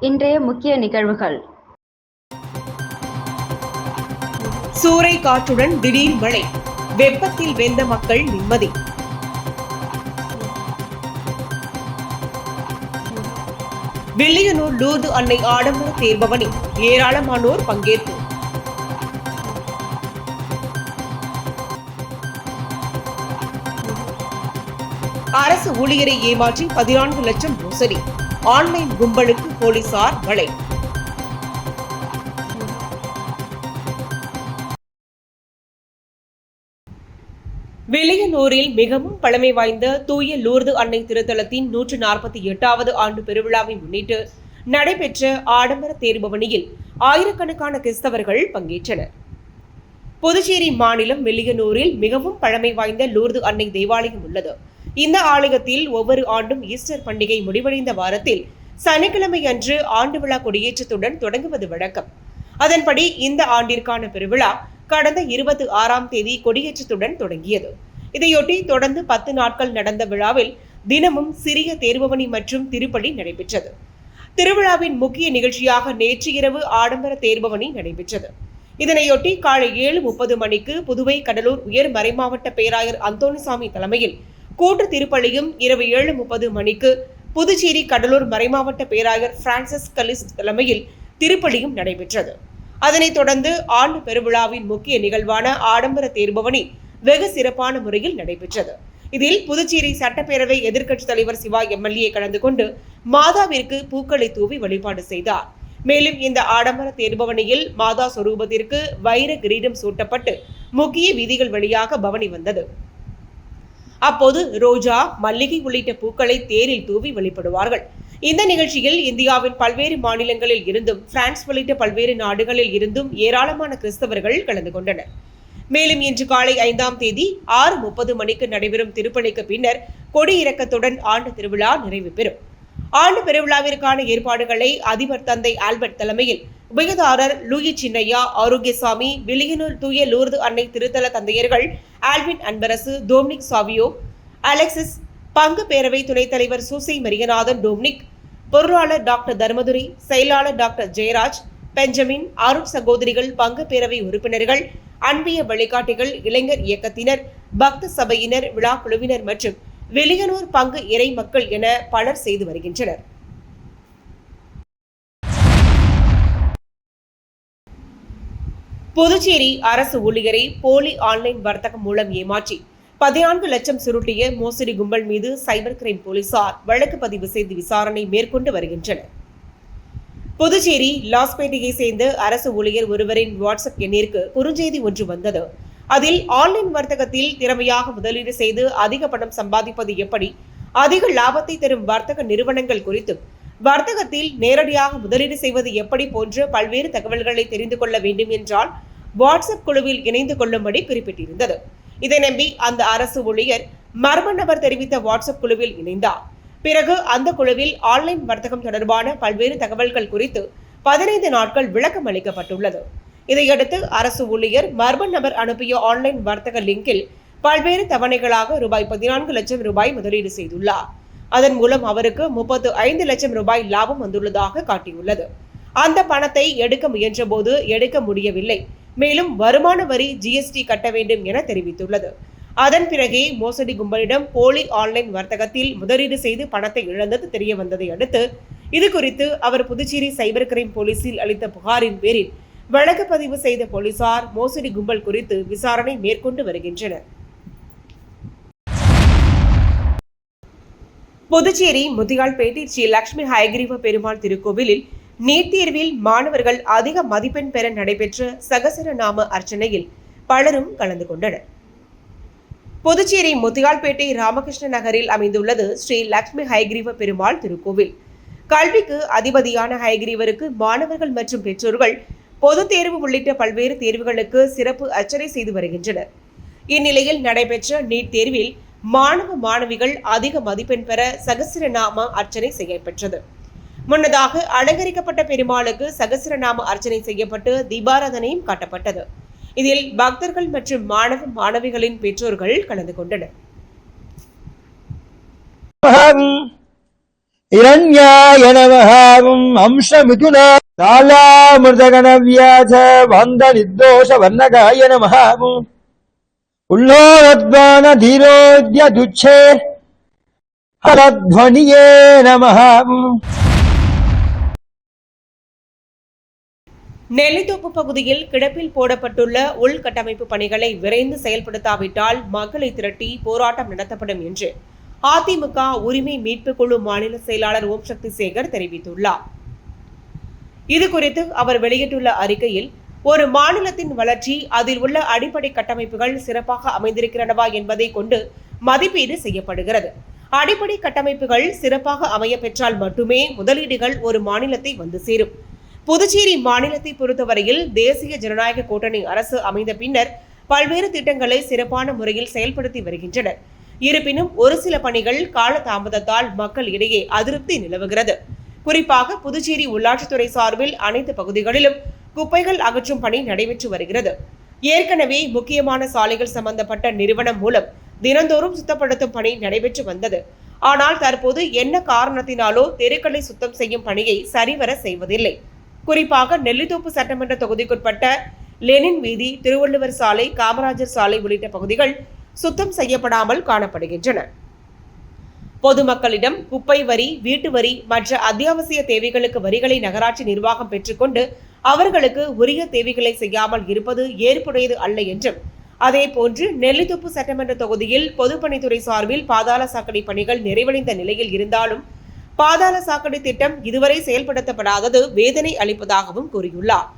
இன்றைய முக்கிய நிகழ்வுகள். சூறை காற்றுடன் திடீர் மழை. வெப்பத்தில் வெந்த மக்கள் நிம்மதி. வில்லியனூர் லூர்து அன்னை ஆடம்பர தேர்பவனி. ஏராளமானோர் பங்கேற்பு. அரசு ஊழியரை ஏமாற்றி பதினான்கு லட்சம் மோசடி. ஆன்லைன் கும்பலுக்கு போலீசார் வலை. வெளியனூரில் மிகவும் பழமை வாய்ந்த தூய லூர்து அன்னை திருத்தலத்தின் நூற்று நாற்பத்தி எட்டாவது ஆண்டு பெருவிழாவை முன்னிட்டு நடைபெற்ற ஆடம்பர தேர்பவனியில் ஆயிரக்கணக்கான கிறிஸ்தவர்கள் பங்கேற்றனர். புதுச்சேரி மாநிலம் வில்லியனூரில் மிகவும் பழமை வாய்ந்த லூர்து அன்னை தேவாலயம் உள்ளது. இந்த ஆலயத்தில் ஒவ்வொரு ஆண்டும் ஈஸ்டர் பண்டிகை முடிவடைந்த வாரத்தில் சனிக்கிழமை அன்று ஆண்டு விழா கொடியேற்றத்துடன் தொடங்குவது வழக்கம். அதன்படி இந்த ஆண்டிற்கான பெருவிழா கடந்த இருபத்தி ஆறாம் தேதி கொடியேற்றத்துடன் தொடங்கியது. இதையொட்டி தொடர்ந்து பத்து நாட்கள் நடந்த விழாவில் தினமும் சிறிய தேர்பவனி மற்றும் திருப்பலி நடைபெற்றது. திருவிழாவின் முக்கிய நிகழ்ச்சியாக நேற்று இரவு ஆடம்பர தேர்பவனி நடைபெற்றது. இதனையொட்டி காலை ஏழு முப்பது மணிக்கு புதுவை கடலூர் உயர் மறைமாவட்ட பேராயர் அந்தோணிசாமி தலைமையில் கூட்டு திருப்பலியும் இரவு ஏழு முப்பது மணிக்கு புதுச்சேரி கடலூர் மறைமாவட்ட பேராயர் பிரான்சிஸ் கலிஸ் தலைமையில் திருப்பலியும் நடைபெற்றது. அதனைத் தொடர்ந்து ஆண்டு பெருவிழாவின் முக்கிய நிகழ்வான ஆடம்பர தேர்பவனி வெகு சிறப்பான முறையில் நடைபெற்றது. இதில் புதுச்சேரி சட்டப்பேரவை எதிர்க்கட்சித் தலைவர் சிவா எம்எல்ஏ கலந்து கொண்டு மாதாவிற்கு பூக்களை தூவி வழிபாடு செய்தார். மேலும் இந்த ஆடம்பர தேர்பவனியில் மாதா சொரூபத்திற்கு வைர கிரீடம் சூட்டப்பட்டு முக்கிய வீதிகள் வழியாக பவனி வந்தது. அப்போது ரோஜா மல்லிகை உள்ளிட்ட பூக்களை தேரில் தூவி வழிபடுவார்கள் இந்த நிகழ்ச்சியில் இந்தியாவின் பல்வேறு மாநிலங்களில் இருந்தும் பிரான்ஸ் உள்ளிட்ட பல்வேறு நாடுகளில் இருந்தும் ஏராளமான கிறிஸ்தவர்கள் கலந்து கொண்டனர். மேலும் இன்று காலை ஐந்தாம் தேதி ஆறு முப்பது மணிக்கு நடைபெறும் திருப்பணிக்கு பின்னர் கொடியிறக்கத்துடன் ஆண்டு திருவிழா நிறைவு பெறும். ஆண்டு பெருவிழாவிற்கான ஏற்பாடுகளை அதிபர் தந்தை ஆல்பர்ட் தலைமையில் உபயதாரர் லூயி சின்னையா ஆரோக்கியசாமி வில்லியனூர் தூய லூர்து அன்னை திருத்தல தந்தையர்கள் Alvin Anbarasu Dominic Savio Alexis பங்கு பேரவை துணைத் தலைவர் சூசை மரியநாதன் டோம்னிக் பொருளாளர் டாக்டர் தர்மதுரை செயலாளர் டாக்டர் ஜெயராஜ் பெஞ்சமின் அருண் சகோதரிகள் பங்கு பேரவை உறுப்பினர்கள் அன்பிய வழிகாட்டிகள் இளைஞர் இயக்கத்தினர் பக்த சபையினர் விழா குழுவினர் மற்றும் வெளியனூர் பங்கு இறை மக்கள் என பலர் செய்து வருகின்றனர். புதுச்சேரி அரசு ஊழியரை போலி ஆன்லைன் வர்த்தகம் மூலம் ஏமாற்றி பதினான்கு லட்சம் சுருட்டிய மோசடி கும்பல் மீது சைபர் கிரைம் போலீசார் வழக்கு பதிவு செய்து விசாரணை மேற்கொண்டு வருகின்றனர். புதுச்சேரி லாஸ்பேட்டையை சேர்ந்த அரசு ஊழியர் ஒருவரின் வாட்ஸ்அப் எண்ணிற்கு குறுஞ்செய்தி ஒன்று வந்தது. அதில் ஆன்லைன் வர்த்தகத்தில் திறமையாக முதலீடு செய்து அதிக பணம் சம்பாதிப்பது எப்படி? அதிக லாபத்தை தரும் வர்த்தக நிறுவனங்கள் குறித்தும் வர்த்தகத்தில் நேரடியாக முதலீடு செய்வது எப்படி போன்ற பல்வேறு தகவல்களை தெரிந்து கொள்ள வேண்டும் என்றால் வாட்ஸ்அப் குழுவில் இணைந்து கொள்ளும்படி குறிப்பிட்டிருந்தது. இதை நம்பி அந்த அரசு ஊழியர் மர்ம நபர் தெரிவித்த வாட்ஸ்அப் குழுவில் இணைந்தார். பிறகு அந்த குழுவில் ஆன்லைன் வர்த்தகம் தொடர்பான பல்வேறு தகவல்கள் குறித்து பதினைந்து நாட்கள் விளக்கம் அளிக்கப்பட்டுள்ளது. இதையடுத்து அரசு ஊழியர் மர்ம நபர் அனுப்பிய ஆன்லைன் வர்த்தக லிங்கில் பல்வேறு தவணைகளாக ரூபாய் பதினான்கு லட்சம் ரூபாய் முதலீடு செய்துள்ளார். அதன் மூலம் அவருக்கு முப்பத்து ஐந்து லட்சம் ரூபாய் லாபம் வந்துள்ளதாக காட்டியுள்ளது. அந்த பணத்தை எடுக்க முயன்றபோது எடுக்க முடியவில்லை. மேலும் வருமான வரி ஜிஎஸ்டி கட்ட வேண்டும் என தெரிவித்துள்ளது. அதன் பிறகே மோசடி கும்பலிடம் போலி ஆன்லைன் வர்த்தகத்தில் முதலீடு செய்து பணத்தை இழந்தது தெரிய வந்ததை அடுத்து இது குறித்து அவர் புதுச்சேரி சைபர் கிரைம் போலீசில் அளித்த புகாரின் பேரில் வழக்கு பதிவு செய்த போலீசார் மோசடி கும்பல் குறித்து விசாரணை மேற்கொண்டு வருகின்றனர். புதுச்சேரி முத்தியால்பேட்டை ஸ்ரீ லட்சுமி ஹயகிரீவ பெருமாள் திருக்கோவிலில் நீட் தேர்வில் மாணவர்கள் அதிக மதிப்பெண் பெற நடைபெற்ற சகசரநாம அர்ச்சனையில் பலரும் கலந்து கொண்டனர். புதுச்சேரி முத்தியால்பேட்டை ராமகிருஷ்ண நகரில் அமைந்துள்ளது ஸ்ரீ லக்ஷ்மி ஹைகிரீவ பெருமாள் திருக்கோவில். கல்விக்கு அதிபதியான ஹைகிரீவருக்கு மாணவர்கள் மற்றும் பெற்றோர்கள் பொதுத் தேர்வு உள்ளிட்ட பல்வேறு தேர்வுகளுக்கு சிறப்பு அர்ச்சனை செய்து வருகின்றனர். இந்நிலையில் நடைபெற்ற நீட் தேர்வில் மாணவ மாணவிகள் அதிக மதிப்பெண் பெற சகசிரநாம அர்ச்சனை செய்யப்பெற்றது. முன்னதாக அலங்கரிக்கப்பட்ட பெருமாளுக்கு சகசிரநாம அர்ச்சனை செய்யப்பட்டு தீபாராதனையும் காட்டப்பட்டது. இதில் பக்தர்கள் மற்றும் மாணவ மாணவிகளின் பெற்றோர்கள் கலந்து கொண்டனர். அகம் இரண்யாய நமகாவும் அம்சமிதுன வந்த நிர்தோஷ வர்ணகாய நமகாவும் உள்ளோத்வான தீரோத்ய துச்சே ஹரத்வனியே நமகாவும் நெல்லித்தோப்பு பகுதியில் கிடப்பில் போடப்பட்டுள்ள உள்கட்டமைப்பு பணிகளை விரைந்து செயல்படுத்தாவிட்டால் மக்களை திரட்டி போராட்டம் நடத்தப்படும் என்று அதிமுக உரிமை மீட்பு குழு மாநில செயலாளர் ஓம் சக்தி சேகர் தெரிவித்துள்ளார். இது குறித்து அவர் வெளியிட்டுள்ள அறிக்கையில் ஒரு மாநிலத்தின் வளர்ச்சி அதில் உள்ள அடிப்படை கட்டமைப்புகள் சிறப்பாக அமைந்திருக்கிறனவா என்பதை கொண்டு மதிப்பீடு செய்யப்படுகிறது. அடிப்படை கட்டமைப்புகள் சிறப்பாக அமைய பெற்றால் மட்டுமே முதலீடுகள் ஒரு மாநிலத்தை வந்து சேரும். புதுச்சேரி மாநிலத்தை பொறுத்தவரையில் தேசிய ஜனநாயக கூட்டணி அரசு அமைந்த பின்னர் பல்வேறு திட்டங்களை சிறப்பான முறையில் செயல்படுத்தி வருகின்றனர். இருப்பினும் ஒரு சில பணிகள் கால தாமதத்தால் மக்கள் இடையே அதிருப்தி நிலவுகிறது. குறிப்பாக புதுச்சேரி உள்ளாட்சித்துறை சார்பில் அனைத்து பகுதிகளிலும் குப்பைகள் அகற்றும் பணி நடைபெற்று வருகிறது. ஏற்கனவே முக்கியமான சாலைகள் சம்பந்தப்பட்ட நிறுவனம் மூலம் தினந்தோறும் சுத்தப்படுத்தும் பணி நடைபெற்று வந்தது. ஆனால் தற்போது என்ன காரணத்தினாலோ தெருக்களை சுத்தம் செய்யும் பணியை சரிவர செய்வதில்லை. குறிப்பாக நெல்லித்தோப்பு சட்டமன்ற தொகுதிக்குட்பட்ட லெனின் வீதி திருவள்ளுவர் சாலை காமராஜர் சாலை உள்ளிட்ட பகுதிகள் சுத்தம் செய்யப்படாமல் காணப்படுகின்றன. பொதுமக்களிடம் குப்பை வரி வீட்டு வரி மற்ற அத்தியாவசிய தேவைகளுக்கு வரிகளை நகராட்சி நிர்வாகம் பெற்றுக்கொண்டு அவர்களுக்கு உரிய தேவைகளை செய்யாமல் இருப்பது ஏற்புடையது அல்ல என்றும் அதேபோன்று நெல்லித்தோப்பு சட்டமன்ற தொகுதியில் பொதுப்பணித்துறை சார்பில் பாதாள சாக்கடை பணிகள் நிறைவடைந்த நிலையில் இருந்தாலும் பாதாள சாக்கடை திட்டம் இதுவரை செயல்படுத்தப்படாதது வேதனை அளிப்பதாகவும் கூறியுள்ளார்.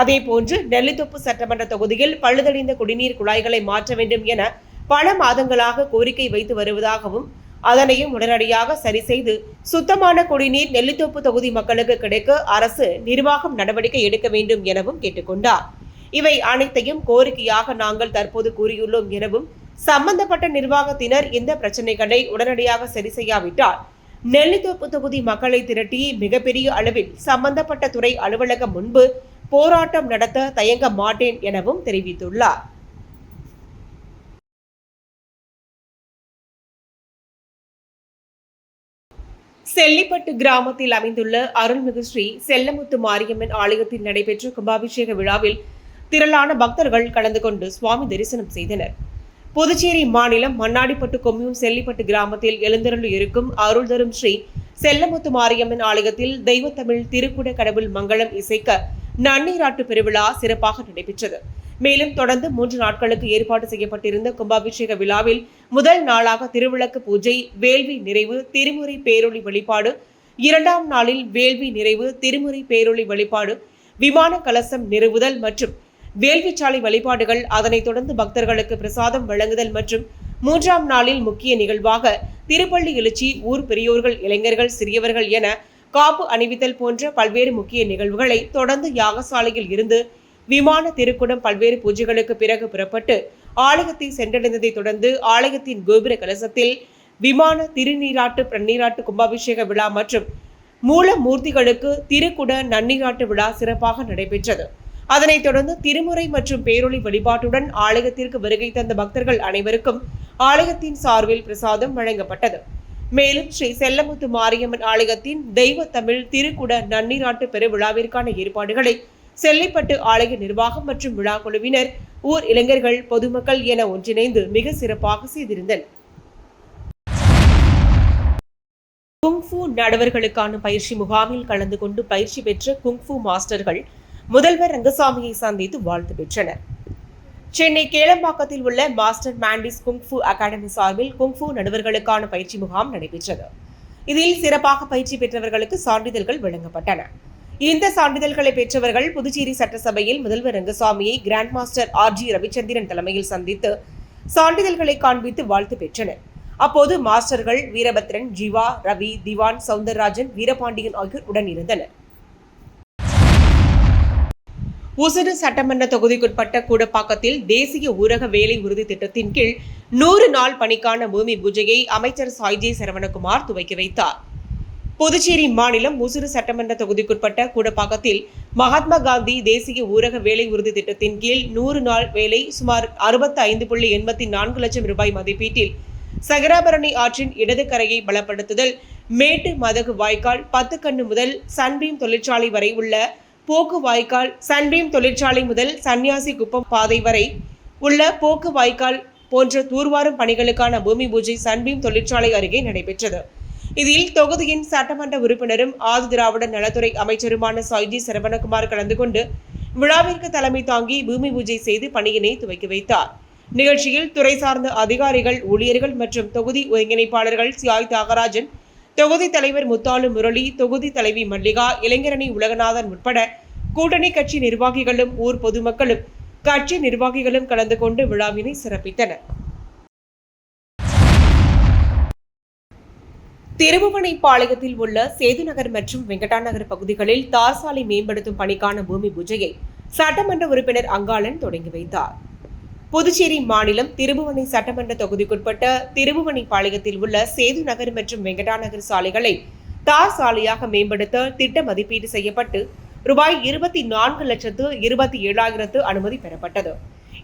அதேபோன்று நெல்லித்தோப்பு சட்டமன்ற தொகுதியில் பழுதடைந்த குடிநீர் குழாய்களை மாற்ற வேண்டும் என பல மாதங்களாக கோரிக்கை வைத்து வருவதாகவும் அதனையும் உடனடியாக சரி செய்து சுத்தமான குடிநீர் நெல்லித்தோப்பு தொகுதி மக்களுக்கு கிடைக்க அரசு நிர்வாகம் நடவடிக்கை எடுக்க வேண்டும் எனவும் கேட்டுக்கொண்டார். இவை அனைத்தையும் கோரிக்கையாக நாங்கள் தற்போது கூறியுள்ளோம் எனவும் சம்பந்தப்பட்ட நிர்வாகத்தினர் இந்த பிரச்சனைகளை உடனடியாக சரி செய்யாவிட்டால் நெல்லித்தோப்பு தொகுதி மக்களை திரட்டி மிகப்பெரிய அளவில் சம்பந்தப்பட்ட துறை அலுவலகம் முன்பு போராட்டம் நடத்த தயங்க மாட்டேன் எனவும் தெரிவித்துள்ளார். செல்லிப்பட்டு கிராமத்தில் அமைந்துள்ள அருள்மிகு ஸ்ரீ செல்லமுத்து மாரியம்மன் ஆலயத்தில் நடைபெற்ற கும்பாபிஷேக விழாவில் திரளான பக்தர்கள் கலந்து கொண்டு சுவாமி தரிசனம் செய்தனர். புதுச்சேரி மாநிலம் மண்ணாடிப்பட்டு கொம்யூன் செல்லிப்பட்டு கிராமத்தில் எழுந்தருள் இருக்கும் அருள் தரும் ஸ்ரீ செல்லமுத்து மாரியம்மன் ஆலயத்தில் தெய்வத்தமிழ் திருக்குட கடவுள் மங்களம் இசைக்க நன்னீராட்டு பெருவிழா சிறப்பாக நடைபெற்றது. மேலும் தொடர்ந்து மூன்று நாட்களுக்கு ஏற்பாடு செய்யப்பட்டிருந்த கும்பாபிஷேக விழாவில் முதல் நாளாக திருவிளக்கு பூஜை வேள்வி நிறைவு திருமுறை பேரொளி வழிபாடு இரண்டாம் நாளில் வேள்வி நிறைவு திருமுறை பேரொளி வழிபாடு விமான கலசம் நிறுவுதல் மற்றும் வேள்விச்சாலை வழிபாடுகள் அதனைத் தொடர்ந்து பக்தர்களுக்கு பிரசாதம் வழங்குதல் மற்றும் மூன்றாம் நாளில் முக்கிய நிகழ்வாக திருப்பள்ளி எழுச்சி ஊர் பெரியோர்கள் இளைஞர்கள் சிறியவர்கள் என காப்பு அணிவித்தல் போன்ற பல்வேறு முக்கிய நிகழ்வுகளை தொடர்ந்து யாகசாலையில் இருந்து விமான திருக்குடம் பல்வேறு பூஜைகளுக்கு பிறகு புறப்பட்டு ஆலயத்தை சென்றடைந்ததை தொடர்ந்து ஆலயத்தின் கோபுர கலசத்தில் விமான திருநீராட்டு பிரநீராட்டு கும்பாபிஷேக விழா மற்றும் மூல மூர்த்திகளுக்கு திருக்குட நன்னீராட்டு விழா சிறப்பாக நடைபெற்றது. அதனைத் தொடர்ந்து திருமுறை மற்றும் பேரொளி வழிபாட்டுடன் ஆலயத்திற்கு வருகை தந்த பக்தர்கள் அனைவருக்கும் ஆலயத்தின் சார்பில் பிரசாதம் வழங்கப்பட்டது. மேலும் ஸ்ரீ செல்லமுத்து மாரியம்மன் ஆலயத்தின் தெய்வ தமிழ் திருக்குட நன்னீராட்டு பெருவிழாவிற்கான ஏற்பாடுகளை செல்லிப்பட்டு ஆலய நிர்வாகம் மற்றும் விழா குழுவினர் ஊர் இளைஞர்கள் பொதுமக்கள் என ஒன்றிணைந்து மிக சிறப்பாக செய்திருந்தனர். குங்ஃபு நடவர்களுக்கான பயிற்சி முகாமில் கலந்து கொண்டு பயிற்சி பெற்ற குங்ஃபு மாஸ்டர்கள் முதல்வர் ரங்கசாமியை சந்தித்து வாழ்த்து பெற்றனர். சென்னை கேளம்பாக்கத்தில் உள்ள master mantis kung fu academy சார்பில் குங்ஃபு நடுவர்களுக்கான பயிற்சி முகாம் நடைபெற்றது. இதில் சிறப்பாக பயிற்சி பெற்றவர்களுக்கு சான்றிதழ்கள் வழங்கப்பட்டன. இந்த சான்றிதழ்களை பெற்றவர்கள் புதுச்சேரி சட்டசபையில் முதல்வர் ரங்கசாமியை grand master R G Ravichandran தலைமையில் சந்தித்து சான்றிதழ்களை காண்பித்து வாழ்த்து பெற்றனர். அப்போது மாஸ்டர்கள் வீரபத்ரன் ஜீவா ரவி திவான் சவுந்தரராஜன் வீரபாண்டியன் ஆகியோர் உடன் இருந்தனர். உசுறு சட்டமன்ற தொகுதிக்குட்பட்ட கூடப்பாக்கத்தில் தேசிய ஊரக வேலை உறுதி திட்டத்தின் கீழ் நூறு நாள் பணிக்கான பூமி பூஜையை அமைச்சர் சாய்ஜி சரவணகுமார் துவக்கி வைத்தார். புதுச்சேரி மாநிலம் உசுறு சட்டமன்ற தொகுதிக்குட்பட்ட கூடப்பாக்கத்தில் மகாத்மா காந்தி தேசிய ஊரக வேலை உறுதி திட்டத்தின் கீழ் நூறு நாள் வேலை சுமார் அறுபத்தி ஐந்து புள்ளி எண்பத்தி நான்கு லட்சம் ரூபாய் மதிப்பீட்டில் சகராபரணி ஆற்றின் இடது கரையை பலப்படுத்துதல் மேட்டு மதகு வாய்க்கால் பத்து கண்ணு முதல் சன்பீம் தொழிற்சாலை வரை உள்ள போக்கு வாய்க்கால் சன்பீம் தொழிற்சாலை முதல் சன்னியாசி குப்பம் பாதை வரை உள்ள போக்கு வாய்க்கால் போன்ற தூர்வாரும் பணிகளுக்கான பூமி பூஜை சன்பீம் தொழிற்சாலை அருகே நடைபெற்றது. இதில் தொகுதியின் சட்டமன்ற உறுப்பினரும் ஆதி திராவிட நலத்துறை அமைச்சருமான சாய்ஜி சரவணகுமார் கலந்து கொண்டு விழாவிற்கு தலைமை தாங்கி பூமி பூஜை செய்து பணியினை துவக்கி வைத்தார். நிகழ்ச்சியில் துறை சார்ந்த அதிகாரிகள் ஊழியர்கள் மற்றும் தொகுதி ஒருங்கிணைப்பாளர்கள் சியாய் தியாகராஜன் தொகுதி தலைவர் முத்தாலு முரளி தொகுதி தலைவி மல்லிகா இளைஞரணி உலகநாதன் உட்பட கூட்டணி கட்சி நிர்வாகிகளும் ஊர் பொதுமக்களும் கட்சி நிர்வாகிகளும் கலந்து கொண்டு விழாவினை சிறப்பித்தனர். திருபுவனைப்பாளையத்தில் உள்ள சேதுநகர் மற்றும் வெங்கடாநகர் பகுதிகளில் தார் சாலை மேம்படுத்தும் பணிக்கான பூமி பூஜையை சட்டமன்ற உறுப்பினர் அங்காளன் தொடங்கி வைத்தார். புதுச்சேரி மாநிலம் திருபுவனை சட்டமன்ற தொகுதிக்குட்பட்ட திருபுவனைப்பாளையத்தில் உள்ள சேது நகர் மற்றும் வெங்கடா நகர் சாலைகளை தார் சாலையாக மேம்படுத்த திட்ட மதிப்பீடு செய்யப்பட்டு ரூபாய் இருபத்தி நான்கு லட்சத்து இருபத்தி ஏழாயிரத்து அனுமதி பெறப்பட்டது.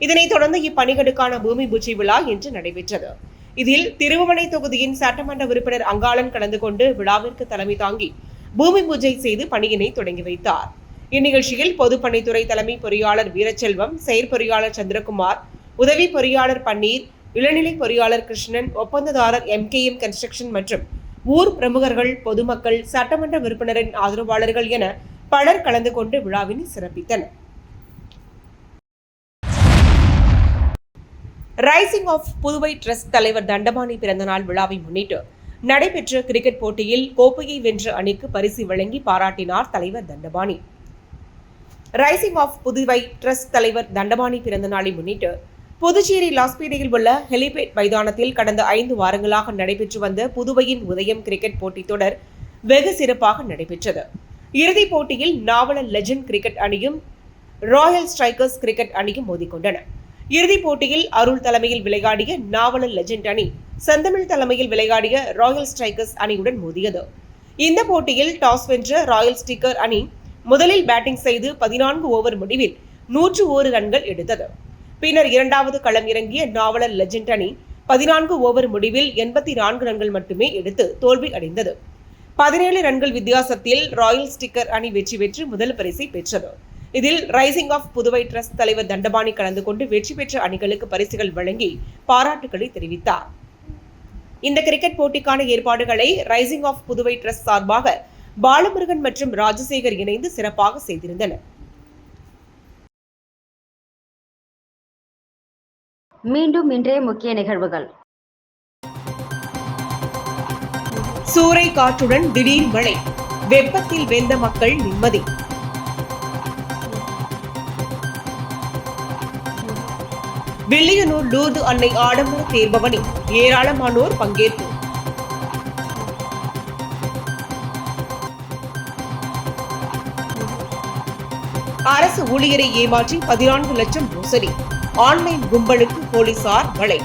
இதனைத் தொடர்ந்து இப்பணிகளுக்கான பூமி பூஜை விழா இன்று நடைபெற்றது. இதில் திருவமனை தொகுதியின் சட்டமன்ற உறுப்பினர் அங்காளன் கலந்து கொண்டு விழாவிற்கு தலைமை தாங்கி பூமி பூஜை செய்து பணியினை தொடங்கி வைத்தார். இந்நிகழ்ச்சியில் பொதுப்பணித்துறை தலைமை பொறியாளர் வீரச்செல்வம் செயற்பொறியாளர் சந்திரகுமார் உதவி பொறியாளர் பன்னீர் இளநிலை பொறியாளர் கிருஷ்ணன் ஒப்பந்ததாரர் எம்கேஎம் கன்ஸ்ட்ரக்ஷன் மற்றும் ஊர் பிரமுகர்கள் பொதுமக்கள் சட்டமன்ற உறுப்பினரின் ஆதரவாளர்கள் என பலர் கலந்து கொண்டு விழாவினை சிறப்பித்தனர். ரைசிங் ஆஃப் புதுவை ட்ரஸ்ட் தலைவர் தண்டபாணி பிறந்தநாள் விழாவை முன்னிட்டு நடைபெற்ற கிரிக்கெட் போட்டியில் கோப்பையை வென்ற அணிக்கு பரிசு வழங்கி பாராட்டினார் தலைவர் Dhandapani. Rising of Puduvai trust தலைவர் தண்டபாணி பிறந்தநாளை முன்னிட்டு புதுச்சேரி லாஸ்பேட்டையில் உள்ள ஹெலிபேட் மைதானத்தில் கடந்த ஐந்து வாரங்களாக நடைபெற்று வந்த புதுவையின் உதயம் கிரிக்கெட் போட்டித் தொடர் வெகு சிறப்பாக நடைபெற்றது. இறுதிப் போட்டியில் நாவலர் லெஜண்ட் கிரிக்கெட் அணியும் ராயல் ஸ்ட்ரைக்கர்ஸ் கிரிக்கெட் அணியும் மோதிக்கொண்டன. இறுதிப் போட்டியில் அருள் தலைமையில் விளையாடிய நாவலர் லெஜண்ட் அணி செந்தமிழ் தலைமையில் விளையாடிய ராயல் ஸ்ட்ரைக்கர்ஸ் அணியுடன் மோதியது. இந்த போட்டியில் டாஸ் வென்ற ராயல் ஸ்டிக்கர் அணி முதலில் பேட்டிங் செய்து பதினான்கு ஓவர் முடிவில் நூற்று ஓரு ரன்கள் எடுத்தது. பின்னர் இரண்டாவது களம் இறங்கிய நாவலர் லெஜண்ட் அணி பதினான்கு ஓவர் முடிவில் எண்பத்தி நான்கு ரன்கள் மட்டுமே எடுத்து தோல்வி அடைந்தது. பதினேழு ரன்கள் வித்தியாசத்தில் ராயல் ஸ்டிக்கர் அணி வெற்றி பெற்று முதல் பரிசை பெற்றது. இதில் ரைசிங் ஆஃப் புதுவை ட்ரஸ்ட் தலைவர் தண்டபாணி கலந்து கொண்டு வெற்றி பெற்ற அணிகளுக்கு பரிசுகள் வழங்கி பாராட்டுகளை தெரிவித்தார். இந்த கிரிக்கெட் போட்டிக்கான ஏற்பாடுகளை ரைசிங் ஆஃப் புதுவை ட்ரஸ்ட் சார்பாக பாலமுருகன் மற்றும் ராஜசேகர் இணைந்து சிறப்பாக செய்திருந்தனர். மீண்டும் இன்றைய முக்கிய நிகழ்வுகள். சூறை காற்றுடன் திடீர் மழை. வெப்பத்தில் வெந்த மக்கள் நிம்மதி. வில்லியனூர் லூர்து அன்னை ஆடம்பர தேர்பவனி. ஏராளமானோர் பங்கேற்பு. அரசு ஊழியரை ஏமாற்றி பதினான்கு லட்சம் மோசடி. ஆன்லைன் கும்பலுக்கு போலீசார் வலை.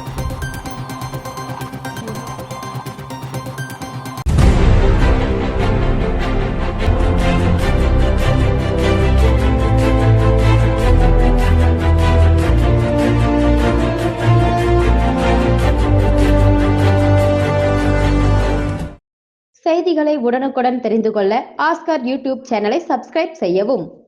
செய்திகளை உடனுக்குடன் தெரிந்து கொள்ள ஆஸ்கர் யூடியூப் சேனலை சப்ஸ்கிரைப் செய்யவும்.